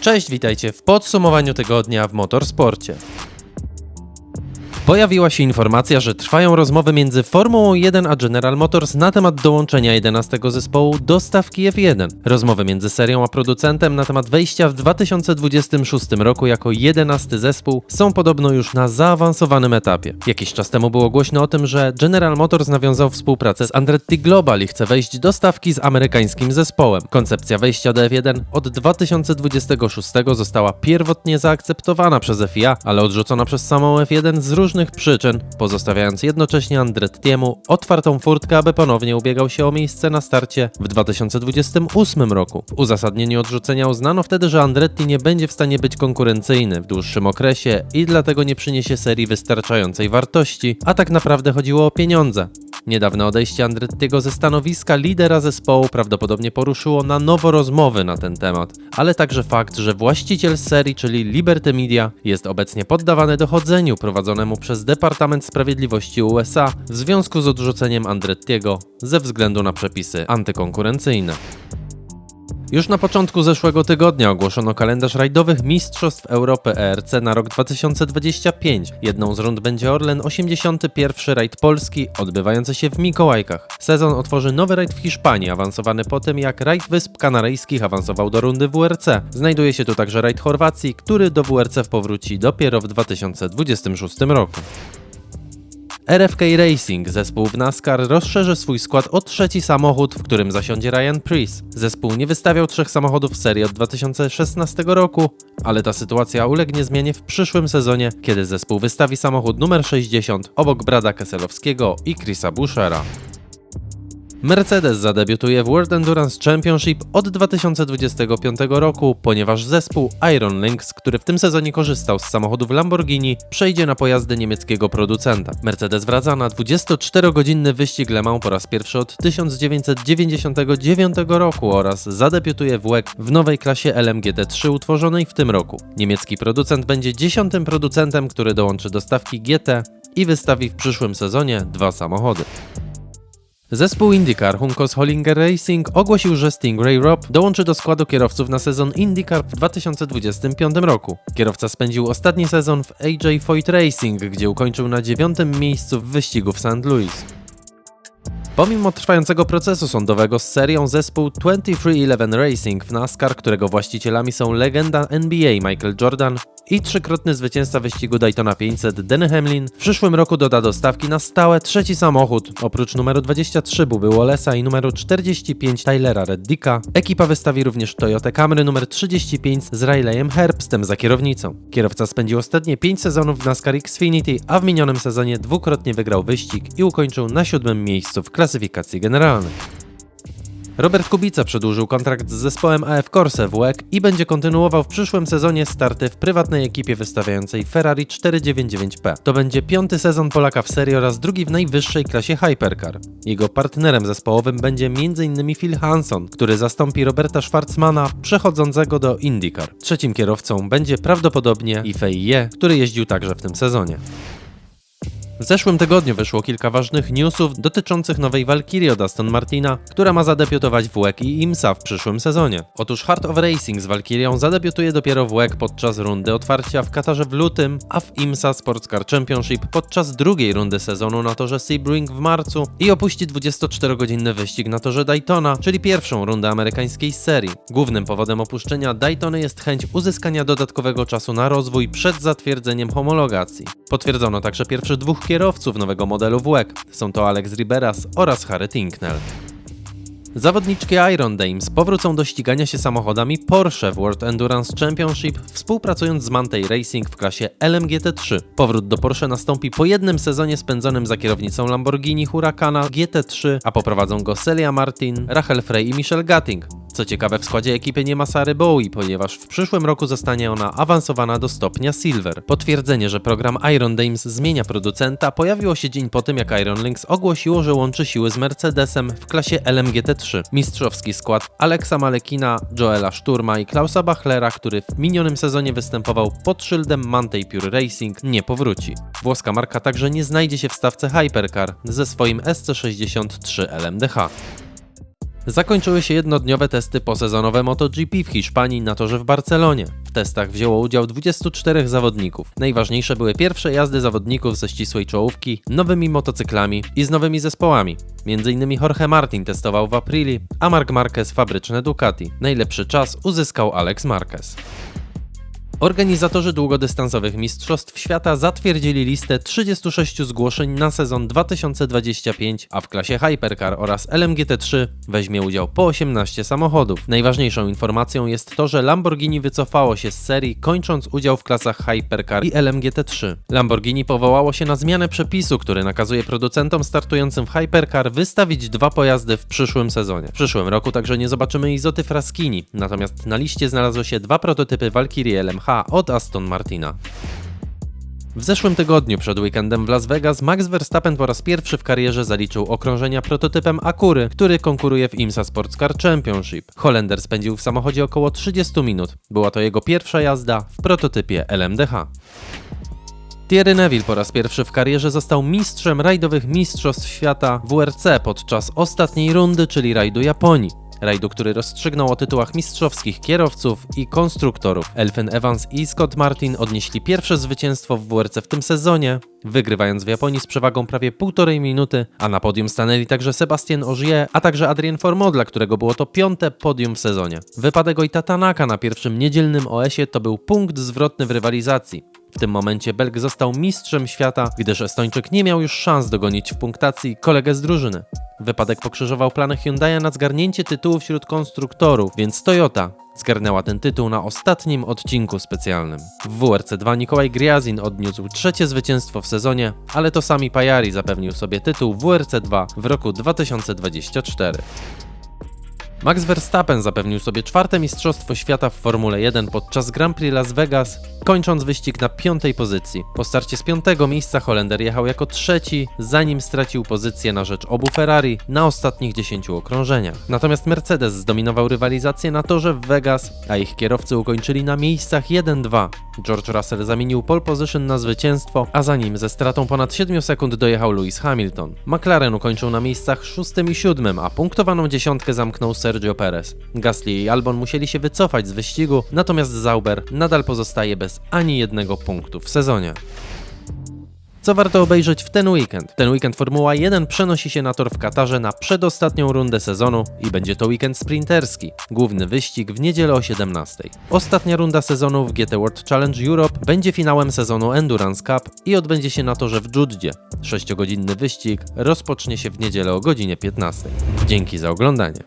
Cześć, witajcie w podsumowaniu tygodnia w motorsporcie. Pojawiła się informacja, że trwają rozmowy między Formułą 1 a General Motors na temat dołączenia 11 zespołu do stawki F1. Rozmowy między serią a producentem na temat wejścia w 2026 roku jako 11 zespół są podobno już na zaawansowanym etapie. Jakiś czas temu było głośno o tym, że General Motors nawiązał współpracę z Andretti Global i chce wejść do stawki z amerykańskim zespołem. Koncepcja wejścia do F1 od 2026 została pierwotnie zaakceptowana przez FIA, ale odrzucona przez samą F1 z różnych przyczyn, pozostawiając jednocześnie Andrettiemu otwartą furtkę, aby ponownie ubiegał się o miejsce na starcie w 2028 roku. W uzasadnieniu odrzucenia uznano wtedy, że Andretti nie będzie w stanie być konkurencyjny w dłuższym okresie i dlatego nie przyniesie serii wystarczającej wartości, a tak naprawdę chodziło o pieniądze. Niedawne odejście Andrettiego ze stanowiska lidera zespołu prawdopodobnie poruszyło na nowo rozmowy na ten temat, ale także fakt, że właściciel serii, czyli Liberty Media, jest obecnie poddawany dochodzeniu prowadzonemu przez Departament Sprawiedliwości USA w związku z odrzuceniem Andrettiego ze względu na przepisy antykonkurencyjne. Już na początku zeszłego tygodnia ogłoszono kalendarz rajdowych Mistrzostw Europy ERC na rok 2025. Jedną z rund będzie Orlen 81. rajd Polski, odbywający się w Mikołajkach. Sezon otworzy nowy rajd w Hiszpanii, awansowany po tym jak rajd Wysp Kanaryjskich awansował do rundy WRC. Znajduje się tu także rajd Chorwacji, który do WRC powróci dopiero w 2026 roku. RFK Racing, zespół w NASCAR, rozszerzy swój skład o trzeci samochód, w którym zasiądzie Ryan Preece. Zespół nie wystawiał trzech samochodów w serii od 2016 roku, ale ta sytuacja ulegnie zmianie w przyszłym sezonie, kiedy zespół wystawi samochód numer 60 obok Brada Keselowskiego i Chrisa Bushera. Mercedes zadebiutuje w World Endurance Championship od 2025 roku, ponieważ zespół Iron Lynx, który w tym sezonie korzystał z samochodów Lamborghini, przejdzie na pojazdy niemieckiego producenta. Mercedes wraca na 24-godzinny wyścig Le Mans po raz pierwszy od 1999 roku oraz zadebiutuje w WEC w nowej klasie LMGT3 utworzonej w tym roku. Niemiecki producent będzie dziesiątym producentem, który dołączy do stawki GT i wystawi w przyszłym sezonie dwa samochody. Zespół IndyCar Hunkos Hollinger Racing ogłosił, że Stingray Rob dołączy do składu kierowców na sezon IndyCar w 2025 roku. Kierowca spędził ostatni sezon w AJ Foyt Racing, gdzie ukończył na dziewiątym miejscu w wyścigu w St. Louis. Pomimo trwającego procesu sądowego z serią zespół 2311 Racing w NASCAR, którego właścicielami są legenda NBA Michael Jordan i trzykrotny zwycięzca wyścigu Daytona 500 Denny Hamlin, w przyszłym roku doda do stawki na stałe trzeci samochód. Oprócz numeru 23 Buby Wallace'a i numeru 45 Tylera Reddicka, ekipa wystawi również Toyota Camry numer 35 z Rileyem Herbstem za kierownicą. Kierowca spędził ostatnie 5 sezonów w NASCAR Xfinity, a w minionym sezonie dwukrotnie wygrał wyścig i ukończył na siódmym miejscu w klasyfikacji generalnej. Robert Kubica przedłużył kontrakt z zespołem AF Corse w WEC i będzie kontynuował w przyszłym sezonie starty w prywatnej ekipie wystawiającej Ferrari 499P. To będzie piąty sezon Polaka w serii oraz drugi w najwyższej klasie Hypercar. Jego partnerem zespołowym będzie m.in. Phil Hanson, który zastąpi Roberta Schwarzmana przechodzącego do IndyCar. Trzecim kierowcą będzie prawdopodobnie Ifei Ye, który jeździł także w tym sezonie. W zeszłym tygodniu wyszło kilka ważnych newsów dotyczących nowej Valkyrie od Aston Martina, która ma zadebiutować w WEC i IMSA w przyszłym sezonie. Otóż Heart of Racing z Valkyrią zadebiutuje dopiero w WEC podczas rundy otwarcia w Katarze w lutym, a w IMSA Sports Car Championship podczas drugiej rundy sezonu na torze Sebring w marcu i opuści 24-godzinny wyścig na torze Daytona, czyli pierwszą rundę amerykańskiej serii. Głównym powodem opuszczenia Daytony jest chęć uzyskania dodatkowego czasu na rozwój przed zatwierdzeniem homologacji. Potwierdzono także pierwszych dwóch kierowców nowego modelu WEC. Są to Alex Riberas oraz Harry Tinknell. Zawodniczki Iron Dames powrócą do ścigania się samochodami Porsche w World Endurance Championship, współpracując z Mantei Racing w klasie LMGT3. Powrót do Porsche nastąpi po jednym sezonie spędzonym za kierownicą Lamborghini Huracana GT3, a poprowadzą go Celia Martin, Rachel Frey i Michelle Gatting. Co ciekawe, w składzie ekipy nie ma Sary Bowie, ponieważ w przyszłym roku zostanie ona awansowana do stopnia Silver. Potwierdzenie, że program Iron Dames zmienia producenta pojawiło się dzień po tym, jak Iron Lynx ogłosiło, że łączy siły z Mercedesem w klasie LMGT3. Mistrzowski skład Alexa Malekina, Joela Szturma i Klausa Bachlera, który w minionym sezonie występował pod szyldem Mantei Pure Racing, nie powróci. Włoska marka także nie znajdzie się w stawce Hypercar ze swoim SC63 LMDH. Zakończyły się jednodniowe testy posezonowe MotoGP w Hiszpanii na torze w Barcelonie. W testach wzięło udział 24 zawodników. Najważniejsze były pierwsze jazdy zawodników ze ścisłej czołówki, nowymi motocyklami i z nowymi zespołami. Między innymi Jorge Martin testował w Aprili, a Marc Marquez fabryczne Ducati. Najlepszy czas uzyskał Alex Marquez. Organizatorzy długodystansowych Mistrzostw Świata zatwierdzili listę 36 zgłoszeń na sezon 2025, a w klasie Hypercar oraz LMGT3 weźmie udział po 18 samochodów. Najważniejszą informacją jest to, że Lamborghini wycofało się z serii, kończąc udział w klasach Hypercar i LMGT3. Lamborghini powołało się na zmianę przepisu, który nakazuje producentom startującym w Hypercar wystawić dwa pojazdy w przyszłym sezonie. W przyszłym roku także nie zobaczymy Izoty Fraskini, natomiast na liście znalazły się dwa prototypy Valkyrie LMH od Aston Martina. W zeszłym tygodniu przed weekendem w Las Vegas Max Verstappen po raz pierwszy w karierze zaliczył okrążenia prototypem Akury, który konkuruje w IMSA Sports Car Championship. Holender spędził w samochodzie około 30 minut. Była to jego pierwsza jazda w prototypie LMDH. Thierry Neville po raz pierwszy w karierze został mistrzem rajdowych mistrzostw świata WRC podczas ostatniej rundy, czyli rajdu Japonii. Rajdu, który rozstrzygnął o tytułach mistrzowskich kierowców i konstruktorów. Elfyn Evans i Scott Martin odnieśli pierwsze zwycięstwo w WRC w tym sezonie, wygrywając w Japonii z przewagą prawie półtorej minuty, a na podium stanęli także Sebastian Ogier, a także Adrien Formeau, dla którego było to piąte podium w sezonie. Wypadek Ojta Tanaka na pierwszym niedzielnym OS-ie to był punkt zwrotny w rywalizacji. W tym momencie Belg został mistrzem świata, gdyż Estończyk nie miał już szans dogonić w punktacji kolegę z drużyny. Wypadek pokrzyżował plany Hyundai'a na zgarnięcie tytułu wśród konstruktorów, więc Toyota zgarnęła ten tytuł na ostatnim odcinku specjalnym. W WRC2 Nikolaj Griazin odniósł trzecie zwycięstwo w sezonie, ale to sami Pajari zapewnił sobie tytuł WRC2 w roku 2024. Max Verstappen zapewnił sobie czwarte Mistrzostwo Świata w Formule 1 podczas Grand Prix Las Vegas, kończąc wyścig na piątej pozycji. Po starcie z piątego miejsca Holender jechał jako trzeci, zanim stracił pozycję na rzecz obu Ferrari na ostatnich 10 okrążeniach. Natomiast Mercedes zdominował rywalizację na torze w Vegas, a ich kierowcy ukończyli na miejscach 1-2. George Russell zamienił pole position na zwycięstwo, a za nim ze stratą ponad 7 sekund dojechał Lewis Hamilton. McLaren ukończył na miejscach 6 i 7, a punktowaną dziesiątkę zamknął Sergio Perez. Gasly i Albon musieli się wycofać z wyścigu, natomiast Sauber nadal pozostaje bez ani jednego punktu w sezonie. Co warto obejrzeć w ten weekend? Ten weekend Formuła 1 przenosi się na tor w Katarze na przedostatnią rundę sezonu i będzie to weekend sprinterski. Główny wyścig w niedzielę o 17. Ostatnia runda sezonu w GT World Challenge Europe będzie finałem sezonu Endurance Cup i odbędzie się na torze w Dżudzie. 6-godzinny wyścig rozpocznie się w niedzielę o godzinie 15. Dzięki za oglądanie.